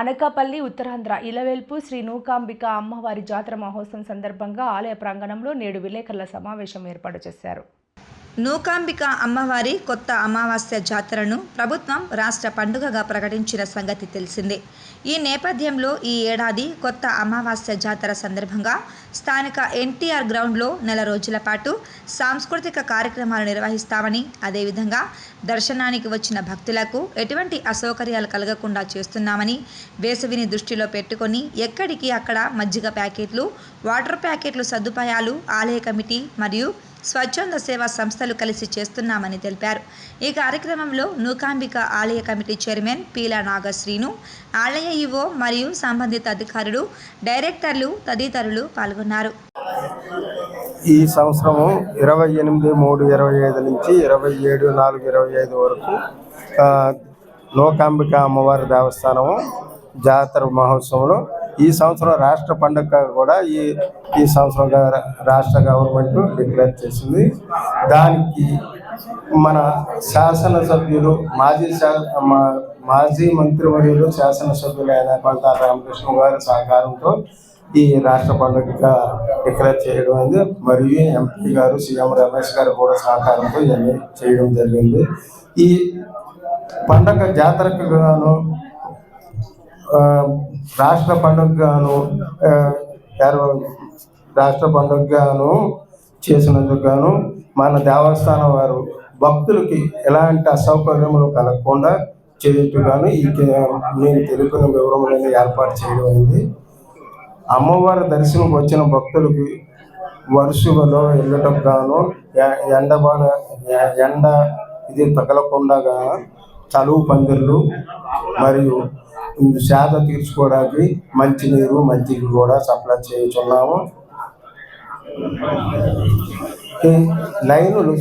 అనకాపల్లి ఉత్తరాంధ్ర ఇలవేల్పు శ్రీ నూకాంబిక అమ్మవారి జాతర మహోత్సవం సందర్భంగా ఆలయ ప్రాంగణంలో నేడు విలేకరుల సమావేశం ఏర్పాటు చేశారు. నూకాంబిక అమ్మవారి కొత్త అమావాస్య జాతరను ప్రభుత్వం రాష్ట్ర పండుగగా ప్రకటించిన సంగతి తెలిసిందే. ఈ నేపథ్యంలో ఈ ఏడాది కొత్త అమావాస్య జాతర సందర్భంగా స్థానిక ఎన్టీఆర్ గ్రౌండ్లో నెల రోజుల పాటు సాంస్కృతిక కార్యక్రమాలు నిర్వహిస్తామని అదేవిధంగా దర్శనానికి వచ్చిన భక్తులకు ఎటువంటి అసౌకర్యాలు కలగకుండా చేస్తున్నామని వేసవిని దృష్టిలో పెట్టుకొని ఎక్కడికి అక్కడ మజ్జిగ ప్యాకెట్లు వాటర్ ప్యాకెట్లు సదుపాయాలు ఆలయ కమిటీ మరియు స్వచ్ఛంద సేవా సంస్థలు కలిసి చేస్తున్నామని తెలిపారు. ఈ కార్యక్రమంలో నూకాంబిక ఆలయ కమిటీ చైర్మన్ పీలా నాగశ్రీను ఆలయ ఈవో మరియు సంబంధిత అధికారులు డైరెక్టర్లు తదితరులు పాల్గొన్నారు. ఈ సంవత్సరము ఇరవై ఎనిమిది మూడు ఇరవై ఐదు నుంచి ఇరవై ఏడు నాలుగు ఇరవై ఐదు వరకు నూకాంబిక అమ్మవారి దేవస్థానము జాతర మహోత్సవంలో ఈ సంవత్సరం రాష్ట్ర పండుగ కూడా ఈ ఈ సంవత్సరం రాష్ట్ర గవర్నమెంట్ డిక్లేర్ చేసింది. దానికి మన శాసనసభ్యులు మాజీ శా మా- మాజీ మంత్రివర్యులు శాసనసభ్యులైన కొంత రామకృష్ణ గారి సహకారంతో ఈ రాష్ట్ర పండుగగా డిక్లేర్ చేయడం అనేది మరియు ఎంపీ గారు సీఎం రమేష్ గారు కూడా సహకారంతో ఇవన్నీ చేయడం జరిగింది. ఈ పండగ జాతరకు గాను రాష్ట్ర పండుగను రాష్ట్ర పండుగగాను చేసినందుకు గాను మన దేవస్థానం వారు భక్తులకి ఎలాంటి అసౌకర్యములు కలగకుండా చేయుటగాను ఈ నేను తెలుపున వివరములను ఏర్పాటు చేయడం అయింది. అమ్మవారి దర్శనం వచ్చిన భక్తులకి వరుసలో వెళ్ళటం గాను ఎండ ఎండబాడ ఎండ ఇది తగలకుండా చలువు పందిర్లు మరియు శాత తీర్చుకోవడానికి మంచినీరు మంచికి కూడా సప్లై చేయుచున్నాము. ఈ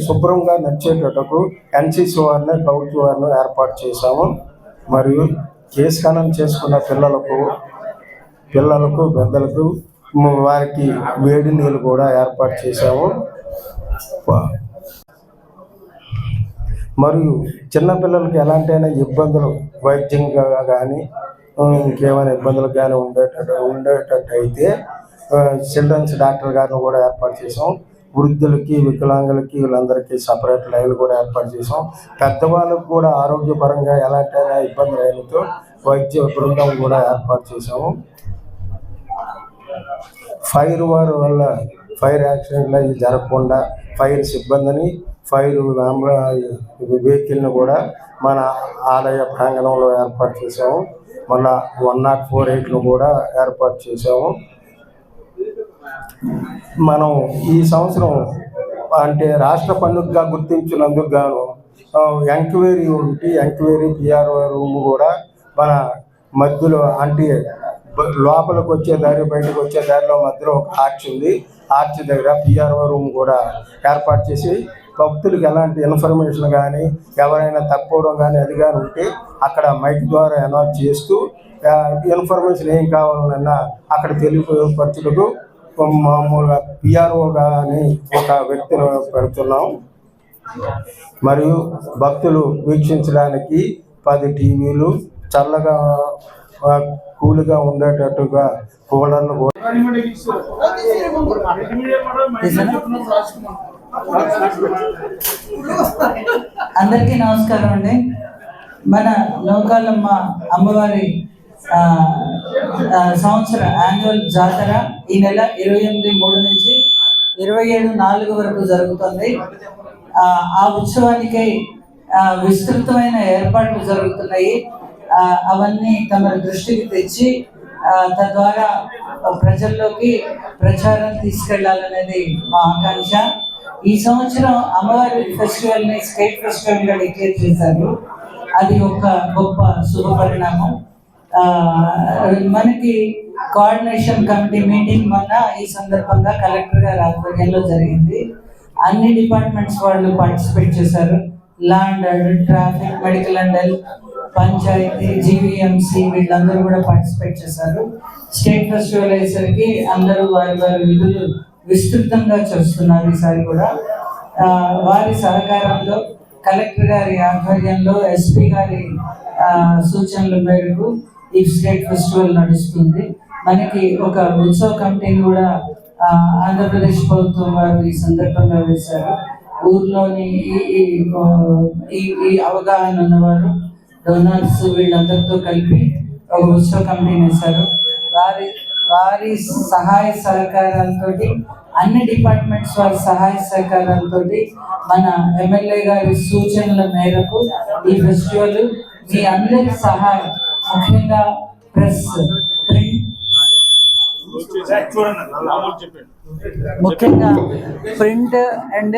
శుభ్రంగా నడిచేటట్టుకు ఎన్సీసీ వారిని ప్రభుత్వ వారిని ఏర్పాటు చేశాము. మరియు కేసు చేసుకున్న పిల్లలకు పిల్లలకు పెద్దలకు వారికి వేడి నీళ్ళు కూడా ఏర్పాటు చేశాము. మరియు చిన్నపిల్లలకి ఎలాంటైనా ఇబ్బందులు వైద్యంగా కానీ ఇంకేమైనా ఇబ్బందులు కానీ ఉండేటట్టు ఉండేటట్టు అయితే చిల్డ్రన్స్ డాక్టర్ గారిని కూడా ఏర్పాటు చేసాం. వృద్ధులకి వికలాంగులకి వీళ్ళందరికీ సపరేట్ లైన్లు కూడా ఏర్పాటు చేసాం. పెద్దవాళ్ళకు కూడా ఆరోగ్యపరంగా ఎలాంటైనా ఇబ్బందులు అయినతో వైద్య బృందం కూడా ఏర్పాటు చేసాము. ఫైర్ వారి వల్ల ఫైర్ యాక్సిడెంట్లు అవి జరగకుండా ఫైర్ సిబ్బందిని ఫైర్ వెహికల్ని కూడా మన ఆలయ ప్రాంగణంలో ఏర్పాటు చేసాము మన వన్ నాట్ ఫోర్ ఎయిట్ను కూడా ఏర్పాటు చేసాము మనం ఈ సంవత్సరం అంటే రాష్ట్ర పండుగగా గుర్తించినందుకు గాను ఎంక్వైరీ ఒకటి ఎంక్వైరీ పిఆర్ఓ రూమ్ కూడా మన మధ్యలో అంటే లోపలికి వచ్చే దారి బయటకు వచ్చే దారిలో మధ్యలో ఒక ఆర్చ్ ఉంది. ఆర్చ్ దగ్గర పిఆర్ఓ రూమ్ కూడా ఏర్పాటు చేసి భక్తులకు ఎలాంటి ఇన్ఫర్మేషన్ కానీ ఎవరైనా తప్పుకోవడం కానీ అది కానీ ఉంటే అక్కడ మైక్ ద్వారా అనౌన్స్ చేస్తూ ఇన్ఫర్మేషన్ ఏం కావాలన్నా అక్కడ తెలియపరచుటకు మామూలుగా పిఆర్ఓ కానీ ఒక వ్యక్తిని పెడుతున్నాం. మరియు భక్తులు వీక్షించడానికి పది టీవీలు చల్లగా కూల్గా ఉండేటట్టుగా కూలర్లు కూడా అందరికీ నమస్కారం అండి. మన లోకాలమ్మ అమ్మవారి సంవత్సర యాన్యువల్ జాతర ఈ నెల ఇరవై ఎనిమిది మూడు నుంచి ఇరవై ఏడు నాలుగు వరకు జరుగుతుంది. ఆ, ఉత్సవానికి విస్తృతమైన ఏర్పాట్లు జరుగుతున్నాయి. అవన్నీ తమ దృష్టికి తెచ్చి తద్వారా ప్రజల్లోకి ప్రచారం తీసుకెళ్ళాలనేది మా ఆకాంక్ష. ఈ సంవత్సరం అమ్మవారి ఫెస్టివల్ని స్టేట్ ఫెస్టివల్గా డిక్లేర్ చేశారు. అది ఒక గొప్ప శుభ పరిణామం. మనకి కోఆర్డినేషన్ కమిటీ మీటింగ్ మొన్న ఈ సందర్భంగా కలెక్టర్ గారి ఆధ్వర్యంలో జరిగింది. అన్ని డిపార్ట్మెంట్స్ వాళ్ళు పార్టిసిపేట్ చేశారు. Land and order traffic medical and health panchayat GVMC వీళ్ళందరూ కూడా పార్టిసిపేట్ చేశారు. స్టేట్ ఫెస్టివల్ అయ్యేసరికి అందరూ వారి వారి విధులు విస్తృతంగా చేస్తున్నారు ఈసారి కూడా. వారి సహకారంలో కలెక్టర్ గారి ఆధ్వర్యంలో ఎస్పీ గారి సూచనల మేరకు ఈ స్టేట్ ఫెస్టివల్ నడుస్తుంది. మనకి ఒక ఉత్సవ కమిటీని కూడా ఆంధ్రప్రదేశ్ ప్రభుత్వం వారు ఈ సందర్భంగా వేశారు. ఊర్లోని ఈ ఈ ఈ ఈ అవగాహన ఉన్నవారు డోనర్స్ వీళ్ళందరితో కలిపి ఒక ఉత్సవ కమిటీని వేశారు. వారి వారి సహాయ సహకారాలతో అన్ని డిపార్ట్మెంట్స్ వారి సహాయ సహకారాలతోటి మన ఎమ్మెల్యే గారి సూచనల మేరకు ఈ ఫెస్టివల్ మీ అందరి సహాయం ముఖ్యంగా ప్రెస్ ప్రింట్. ముఖ్యంగా ప్రింట్ అండ్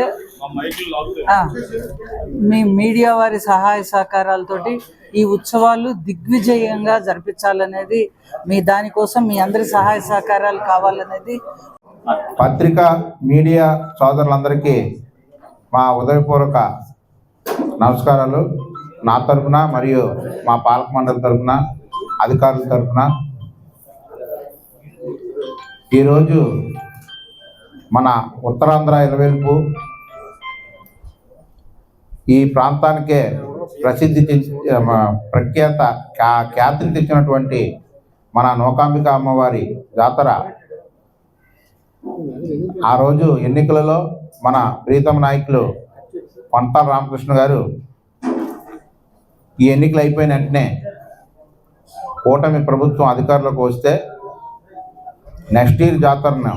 మీ మీడియా వారి సహాయ సహకారాలతోటి ఈ ఉత్సవాలు దిగ్విజయంగా జరిపించాలనేది మీ దానికోసం మీ అందరి సహాయ సహకారాలు కావాలనేది పత్రిక మీడియా సోదరులందరికీ మా ఉదయపూర్వక నమస్కారాలు. నా తరపున మరియు మా పాలక మండలి తరపున అధికారుల తరపున ఈరోజు మన ఉత్తరాంధ్ర ఇలవెల్పు ఈ ప్రాంతానికే ప్రసిద్ధి తెచ్చి- ప్రఖ్యాత ఖ్యా- ఖ్యాతిని తెచ్చినటువంటి మన నూకాంబిక అమ్మవారి జాతర ఆ రోజు ఎన్నికలలో మన ప్రీతమ నాయకులు పంట రామకృష్ణ గారు ఈ ఎన్నికలు అయిపోయిన వెంటనే కూటమి ప్రభుత్వం అధికారులకు వస్తే నెక్స్ట్ ఇయర్ జాతరను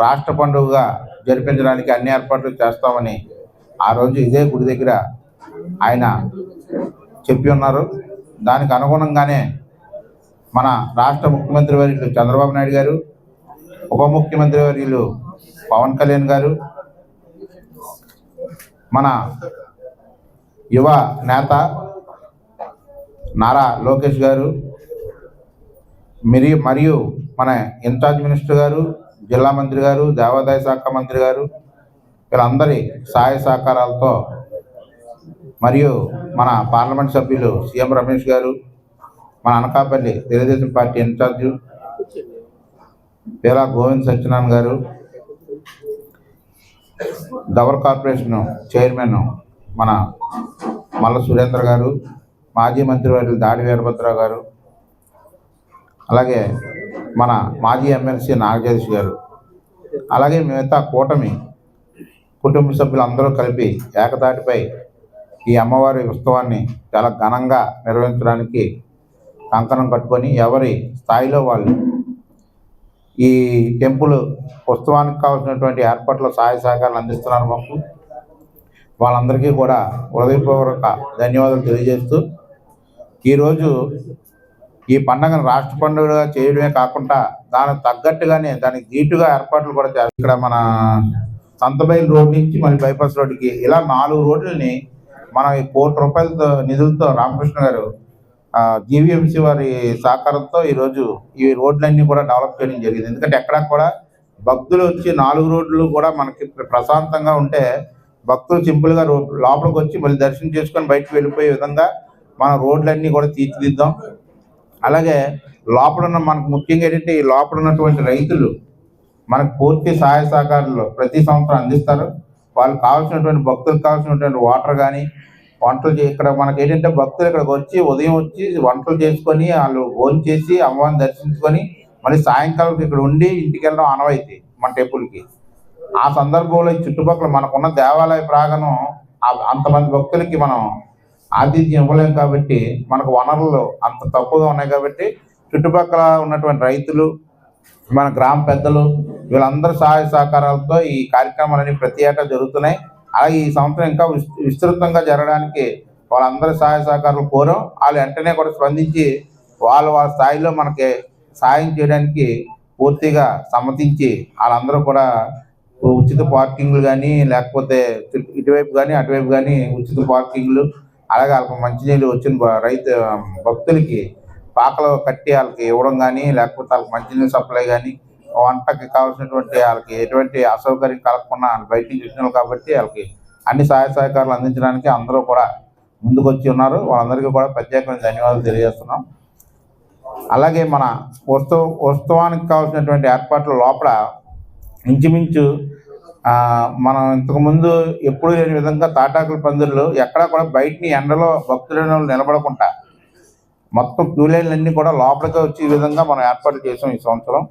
రాష్ట్ర పండుగగా జరిపించడానికి అన్ని ఏర్పాట్లు చేస్తామని ఆ రోజు ఇదే గుడి దగ్గర ఆయన చెప్పి ఉన్నారు. దానికి అనుగుణంగానే మన రాష్ట్ర ముఖ్యమంత్రి వర్యులు చంద్రబాబు నాయుడు గారు ఉప ముఖ్యమంత్రి వర్యులు పవన్ కళ్యాణ్ గారు మన యువ నేత నారా లోకేష్ గారు మరి మరియు మన ఇన్ఛార్జ్ మినిస్టర్ గారు జిల్లా మంత్రి గారు దేవాదాయ శాఖ మంత్రి గారు వీళ్ళందరి సహాయ సహకారాలతో మరియు మన పార్లమెంట్ సభ్యులు సీఎం రమేష్ గారు మన అనకాపల్లి తెలుగుదేశం పార్టీ ఇన్ఛార్జు పేరా గోవింద్ సత్యనారాయణ గారు దవర్ కార్పొరేషన్ చైర్మన్ మన మల్ల సురేంద్ర గారు మాజీ మంత్రివర్యులు దాడి వీరభద్రరావు గారు అలాగే మన మాజీ ఎమ్మెల్సీ నాగజేష్ గారు అలాగే మిగతా కూటమి కుటుంబ సభ్యులు అందరూ కలిపి ఏకతాటిపై ఈ అమ్మవారి ఉత్సవాన్ని చాలా ఘనంగా నిర్వహించడానికి కంకణం కట్టుకొని ఎవరి స్థాయిలో వాళ్ళు ఈ టెంపుల్ ఉత్సవానికి కావాల్సినటువంటి ఏర్పాట్ల సహాయ సహకారాలు అందిస్తున్నారు మాకు. వాళ్ళందరికీ కూడా హృదయపూర్వక ధన్యవాదాలు తెలియజేస్తూ ఈరోజు ఈ పండుగను రాష్ట్ర పండుగగా చేయడమే కాకుండా దానికి తగ్గట్టుగానే దానికి ధీటుగా ఏర్పాట్లు కూడా చేస్తారు. ఇక్కడ మన సంతబైల్ రోడ్ నుంచి మరి బైపాస్ రోడ్డుకి ఇలా నాలుగు రోడ్లని మన ఈ కోటి రూపాయలతో నిధులతో రామకృష్ణ గారు జీవీఎంసీ వారి సహకారంతో ఈరోజు ఈ రోడ్లన్నీ కూడా డెవలప్ చేయడం జరిగింది. ఎందుకంటే ఎక్కడా కూడా భక్తులు వచ్చి నాలుగు రోడ్లు కూడా మనకి ప్రశాంతంగా ఉంటే భక్తులు సింపుల్గా లోపలికి వచ్చి మళ్ళీ దర్శనం చేసుకొని బయటకు వెళ్ళిపోయే విధంగా మన రోడ్లన్నీ కూడా తీర్చిదిద్దాం. అలాగే లోపల ఉన్న మనకు ముఖ్యంగా ఏంటంటే ఈ లోపల ఉన్నటువంటి రైతులు మనకు పూర్తి సహాయ సహకారాలు ప్రతి సంవత్సరం అందిస్తారు. వాళ్ళకి కావాల్సినటువంటి భక్తులకు కావాల్సినటువంటి వాటర్ కానీ వంటలు చే- ఇక్కడ మనకి ఏంటంటే భక్తులు ఇక్కడికి వచ్చి ఉదయం వచ్చి వంటలు చేసుకొని వాళ్ళు భోజనం చేసి అమ్మవారిని దర్శించుకొని మళ్ళీ సాయంకాలం ఇక్కడ ఉండి ఇంటికి వెళ్ళడం అనవైతే మన టెంపుల్కి ఆ సందర్భంలో చుట్టుపక్కల మనకున్న దేవాలయ ప్రాంగణం అంతమంది భక్తులకి మనం ఆతిథ్యం ఇవ్వలేం కాబట్టి మనకు వనరులు అంత తక్కువగా ఉన్నాయి కాబట్టి చుట్టుపక్కల ఉన్నటువంటి రైతులు మన గ్రామ పెద్దలు వీళ్ళందరి సహాయ సహకారాలతో ఈ కార్యక్రమాలన్నీ ప్రతి ఏటా జరుగుతున్నాయి. అలాగే ఈ సంవత్సరం ఇంకా విస్- విస్తృతంగా జరగడానికి వాళ్ళందరి సహాయ సహకారాలు కోరాం. వాళ్ళు వెంటనే కూడా స్పందించి వాళ్ళ వాళ్ళ స్థాయిలో మనకి సాయం చేయడానికి పూర్తిగా సమ్మతించి వాళ్ళందరూ కూడా ఉచిత పార్కింగ్లు కానీ లేకపోతే ఇటువైపు కానీ అటువైపు కానీ ఉచిత పార్కింగ్లు అలాగే వాళ్ళకి మంచినీళ్ళు వచ్చిన రైతు భక్తులకి పాకలు కట్టి వాళ్ళకి ఇవ్వడం కానీ లేకపోతే వాళ్ళకి మంచినీళ్ళు సప్లై కానీ వంటకి కావాల్సినటువంటి వాళ్ళకి ఎటువంటి అసౌకర్యం కలగకుండా బయటికి చూసినారు వాళ్ళు కాబట్టి వాళ్ళకి అన్ని సహాయ సహకారాలు అందించడానికి అందరూ కూడా ముందుకు వచ్చి ఉన్నారు. వాళ్ళందరికీ కూడా ప్రత్యేకమైన ధన్యవాదాలు తెలియజేస్తున్నాం. అలాగే మన ఉత్సవ ఉత్సవానికి కావాల్సినటువంటి ఏర్పాట్ల లోపల ఇంచుమించు మనం ఇంతకుముందు ఎప్పుడు లేని విధంగా తాటాకుల పందిర్లు ఎక్కడా కూడా బయటని ఎండలో భక్తులను నిలబడకుండా మొత్తం క్యూ లైన్లన్నీ కూడా లోపలికి వచ్చే విధంగా మనం ఏర్పాట్లు చేసాం ఈ సంవత్సరం.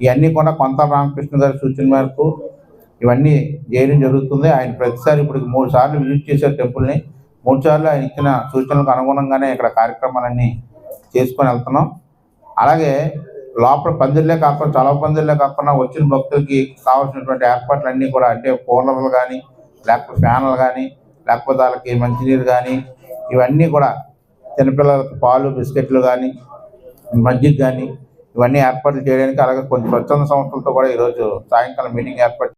ఇవన్నీ కూడా కొంత రామకృష్ణ గారి సూచన మేరకు ఇవన్నీ చేయడం జరుగుతుంది. ఆయన ప్రతిసారి ఇప్పటికి మూడు సార్లు విజిట్ చేశారు టెంపుల్ని. మూడు సార్లు ఆయన ఇచ్చిన సూచనలకు అనుగుణంగానే ఇక్కడ కార్యక్రమాలన్నీ చేసుకొని వెళ్తున్నాం. అలాగే లోపల పందిర్లే కాకుండా చలవ పందిర్లే కాకుండా వచ్చిన భక్తులకి కావాల్సినటువంటి ఏర్పాట్లు అన్నీ కూడా అంటే కూలర్లు కానీ లేకపోతే ఫ్యాన్లు కానీ లేకపోతే వాళ్ళకి మంచినీరు కానీ ఇవన్నీ కూడా చిన్నపిల్లలకి పాలు బిస్కెట్లు కానీ మజ్జిగ కానీ ఇవన్నీ ఏర్పాట్లు చేయడానికి అలాగే కొన్ని స్వచ్ఛంద సంస్థలతో కూడా ఈరోజు సాయంకాలం మీటింగ్ ఏర్పాటు